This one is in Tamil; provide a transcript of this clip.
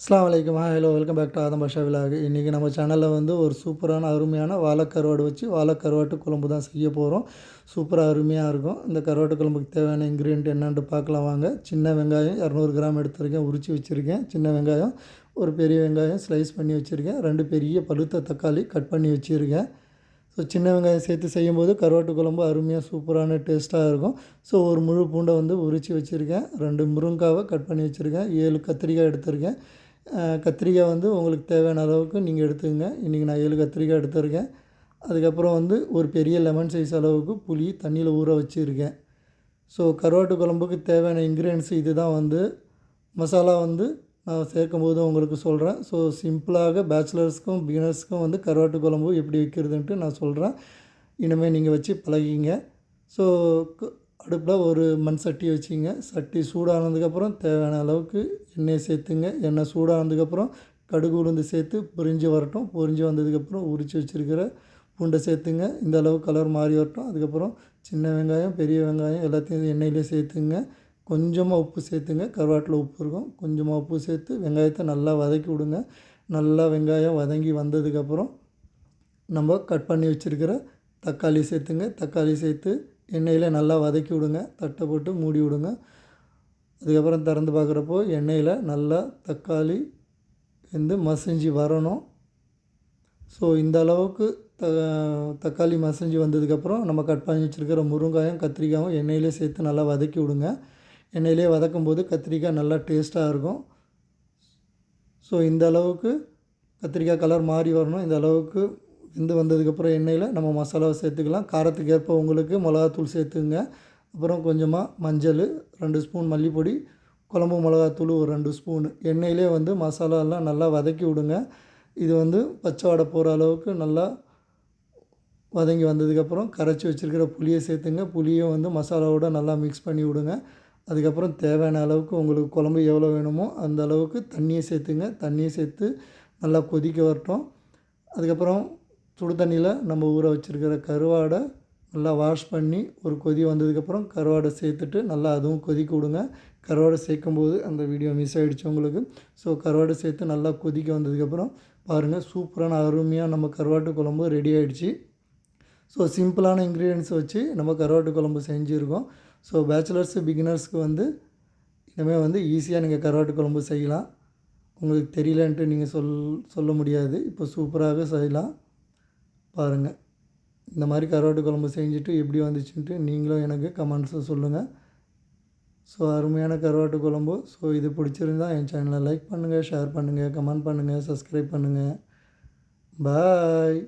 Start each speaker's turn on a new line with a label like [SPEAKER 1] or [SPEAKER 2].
[SPEAKER 1] அஸ்லாம் வலைக்கம் hello welcome back to Aadham Basha vlog இன்றைக்கி நம்ம சேனலில் வந்து ஒரு சூப்பரான அருமையான வாழைக்கருவாடு வச்சு வாழைக்கருவாட்டு குழம்பு தான் செய்ய போகிறோம் சூப்பராக அருமையாக இருக்கும். இந்த கருவாட்டு குழம்புக்கு தேவையான இன்க்ரீடியன்ட் என்னென்னு பார்க்கலாம் வாங்க. சின்ன வெங்காயம் இரநூறு கிராம் எடுத்துருக்கேன். உரித்து வச்சுருக்கேன். சின்ன வெங்காயம் ஒரு பெரிய வெங்காயம் ஸ்லைஸ் பண்ணி வச்சுருக்கேன். ரெண்டு பெரிய பழுத்த தக்காளி கட் பண்ணி வச்சுருக்கேன். ஸோ சின்ன வெங்காயம் சேர்த்து செய்யும்போது கருவாட்டு குழம்பு அருமையாக சூப்பரான டேஸ்ட்டாக இருக்கும். ஸோ ஒரு முழு பூண்டை வந்து உரித்து வச்சுருக்கேன். ரெண்டு முருங்காவை கட் பண்ணி வச்சுருக்கேன். ஏழு கத்திரிக்காய் எடுத்திருக்கேன். கத்திரிக்காய் வந்து உங்களுக்கு தேவையான அளவுக்கு நீங்கள் எடுத்துக்கங்க. இன்றைக்கி நான் ஏழு கத்திரிக்காய் எடுத்திருக்கேன். அதுக்கப்புறம் வந்து ஒரு பெரிய லெமன் சைஸ் அளவுக்கு புளி தண்ணியில் ஊற வச்சுருக்கேன். ஸோ கருவாட்டு குழம்புக்கு தேவையான இன்க்ரீடியன்ஸ் இது தான் வந்து. மசாலா வந்து நான் சேர்க்கும் போது உங்களுக்கு சொல்கிறேன் ஸோ சிம்பிளாக பேச்சுலர்ஸ்க்கும் பிகினர்ஸ்க்கும் வந்து கருவாட்டு குழம்பு எப்படி வைக்கிறதுன்ட்டு நான் சொல்கிறேன் இனிமேல் நீங்கள் வச்சு பழகிங்க ஸோ அடுப்பில் ஒரு மண் சட்டி வச்சுங்க. சட்டி சூடானதுக்கப்புறம் தேவையான அளவுக்கு எண்ணெய் சேர்த்துங்க. எண்ணெய் சூடானதுக்கப்புறம் கடுகு உளுந்து சேர்த்து பொரிஞ்சு வரட்டும். பொரிஞ்சு வந்ததுக்கப்புறம் உரித்து வச்சுருக்கிற பூண்டை சேர்த்துங்க. இந்த அளவு கலர் மாறி வரட்டும். அதுக்கப்புறம் சின்ன வெங்காயம் பெரிய வெங்காயம் எல்லாத்தையும் எண்ணெயிலே சேர்த்துங்க. கொஞ்சமாக உப்பு சேர்த்துங்க. கருவாட்டில் உப்பு இருக்கும். கொஞ்சமாக உப்பு சேர்த்து வெங்காயத்தை நல்லா வதக்கி விடுங்க. நல்லா வெங்காயம் வதங்கி வந்ததுக்கப்புறம் நம்ம கட் பண்ணி வச்சுருக்கிற தக்காளி சேர்த்துங்க. தக்காளி சேர்த்து எண்ணெயில் நல்லா வதக்கி விடுங்க. தட்டை போட்டு மூடி விடுங்க. அதுக்கப்புறம் திறந்து பார்க்குறப்போ எண்ணெயில் நல்லா தக்காளி வந்து மசிஞ்சு வரணும். ஸோ இந்த அளவுக்கு த தக்காளி மசிஞ்சு வந்ததுக்கப்புறம் நம்ம கட் பண்ணி வச்சுருக்கிற முருங்காயும் கத்திரிக்காயும் எண்ணெயிலே சேர்த்து நல்லா வதக்கி விடுங்க. எண்ணெயிலே வதக்கும் போது கத்திரிக்காய் நல்லா டேஸ்ட்டாக இருக்கும். ஸோ இந்த அளவுக்கு கத்திரிக்காய் கலர் மாறி வரணும். இந்த அளவுக்கு வெந்து வந்ததுக்கப்புறம் எண்ணெயில் நம்ம மசாலாவை சேர்த்துக்கலாம். காரத்துக்கு ஏற்ப உங்களுக்கு மிளகாத்தூள் சேர்த்துங்க. அப்புறம் கொஞ்சமாக மஞ்சள் ரெண்டு ஸ்பூன் மல்லிப்பொடி குழம்பு மிளகாத்தூள் ஒரு ரெண்டு ஸ்பூன். எண்ணெயிலே வந்து மசாலாலாம் நல்லா வதக்கி விடுங்க. இது வந்து பச்சை வடை போகிற அளவுக்கு நல்லா வதங்கி வந்ததுக்கப்புறம் கரைச்சி வச்சுருக்கிற புளியை சேர்த்துங்க. புளியும் வந்து மசாலாவோட நல்லா மிக்ஸ் பண்ணி விடுங்க. அதுக்கப்புறம் தேவையான அளவுக்கு உங்களுக்கு குழம்பு எவ்வளோ வேணுமோ அந்த அளவுக்கு தண்ணியை சேர்த்துங்க. தண்ணியை சேர்த்து நல்லா கொதிக்க வரட்டும். அதுக்கப்புறம் சுடு தண்ணியில் நம்ம ஊற வச்சுருக்கிற கருவாடை நல்லா வாஷ் பண்ணி ஒரு கொதி வந்ததுக்கப்புறம் கருவாடை சேர்த்துட்டு நல்லா அதுவும் கொதிக்க விடுங்க. கருவாடை சேர்க்கும்போது அந்த வீடியோ மிஸ் ஆகிடுச்சு உங்களுக்கு. ஸோ கருவாடை சேர்த்து நல்லா கொதிக்க வந்ததுக்கப்புறம் பாருங்கள் சூப்பரான அருமையாக நம்ம கருவாட்டு குழம்பு ரெடி ஆகிடுச்சு ஸோ சிம்பிளான இன்க்ரீடியன்ஸ் வச்சு நம்ம கருவாட்டு குழம்பு செஞ்சுருக்கோம். ஸோ பேச்சுலர்ஸு பிகினர்ஸ்க்கு வந்து இனிமேல் வந்து ஈஸியாக நீங்கள் கருவாட்டு குழம்பு செய்யலாம். உங்களுக்கு தெரியலன்ட்டு நீங்கள் சொல் சொல்ல முடியாது. இப்போ சூப்பராக செய்யலாம். பாருங்கள் இந்த மாதிரி கருவாட்டு குழம்பு செஞ்சுட்டு எப்படி வந்துச்சுன்ட்டு நீங்களும் எனக்கு கமெண்ட்ஸை சொல்லுங்கள் ஸோ அருமையான கருவாட்டு குழம்பு. ஸோ இது பிடிச்சிருந்தா என் சேனலை லைக் பண்ணுங்கள் ஷேர் பண்ணுங்கள் கமெண்ட் பண்ணுங்கள் சப்ஸ்கிரைப் பண்ணுங்கள் பாய்